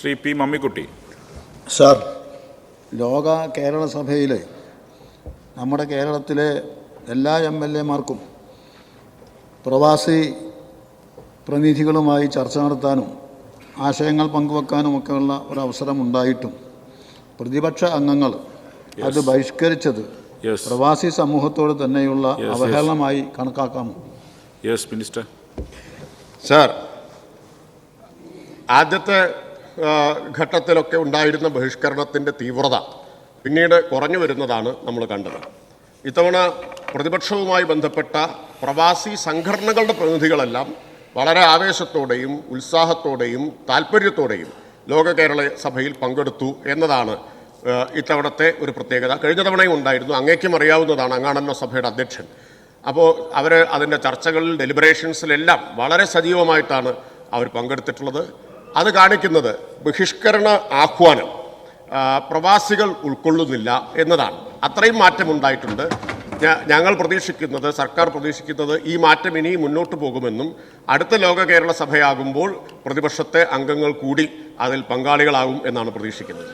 Shri P Mammikutty. Sir ലോക കേരള സഭയിലെ നമ്മുടെ കേരളത്തിലെ എല്ലാ എം എൽ എമാർക്കും പ്രവാസി പ്രതിനിധികളുമായി ചർച്ച നടത്താനും ആശയങ്ങൾ പങ്കുവെക്കാനും പങ്കുവെക്കാനുമൊക്കെയുള്ള ഒരു അവസരം ഉണ്ടായിട്ടും പ്രതിപക്ഷ അംഗങ്ങൾ അത് ബഹിഷ്കരിച്ചത് പ്രവാസി സമൂഹത്തോട് തന്നെയുള്ള. അവഹേളനമായി കണക്കാക്കാമോ? യെസ് മിനിസ്റ്റർ സാർ ആദ്യത്തെ ഘട്ടത്തിലൊക്കെ ഉണ്ടായിരുന്ന ബഹിഷ്കരണത്തിന്റെ തീവ്രത പിന്നീട് കുറഞ്ഞു വരുന്നതാണ് നമ്മൾ കണ്ടത്. ഇത്തവണ പ്രതിപക്ഷവുമായി ബന്ധപ്പെട്ട പ്രവാസി സംഘടനകളുടെ പ്രതിനിധികളെല്ലാം വളരെ ആവേശത്തോടെയും ഉത്സാഹത്തോടെയും താല്പര്യത്തോടെയും ലോക കേരള സഭയിൽ പങ്കെടുത്തു എന്നതാണ് ഇത്തവണത്തെ ഒരു പ്രത്യേകത. കഴിഞ്ഞ തവണയും ഉണ്ടായിരുന്നു. അങ്ങേക്കും അറിയാവുന്നതാണ് അങ്ങാണല്ലോ സഭയുടെ അധ്യക്ഷൻ. അപ്പോൾ അവർ അതിന്റെ ചർച്ചകളിൽ ഡെലിബറേഷൻസിലെല്ലാം വളരെ സജീവമായിട്ടാണ് അവർ പങ്കെടുത്തിട്ടുള്ളത്. അത് കാണിക്കുന്നത് ബഹിഷ്കരണ ആഹ്വാനം പ്രവാസികൾ ഉൾക്കൊള്ളുന്നില്ല എന്നതാണ്. അത്രയും മാറ്റമുണ്ടായിട്ടുണ്ട്. ഞങ്ങൾ പ്രതീക്ഷിക്കുന്നത് സർക്കാർ പ്രതീക്ഷിക്കുന്നത് ഈ മാറ്റം ഇനി മുന്നോട്ട് പോകുമെന്നും അടുത്ത ലോക കേരള സഭയാകുമ്പോൾ പ്രതിപക്ഷത്തെ അംഗങ്ങൾ കൂടി അതിൽ പങ്കാളികളാകും എന്നാണ് പ്രതീക്ഷിക്കുന്നത്.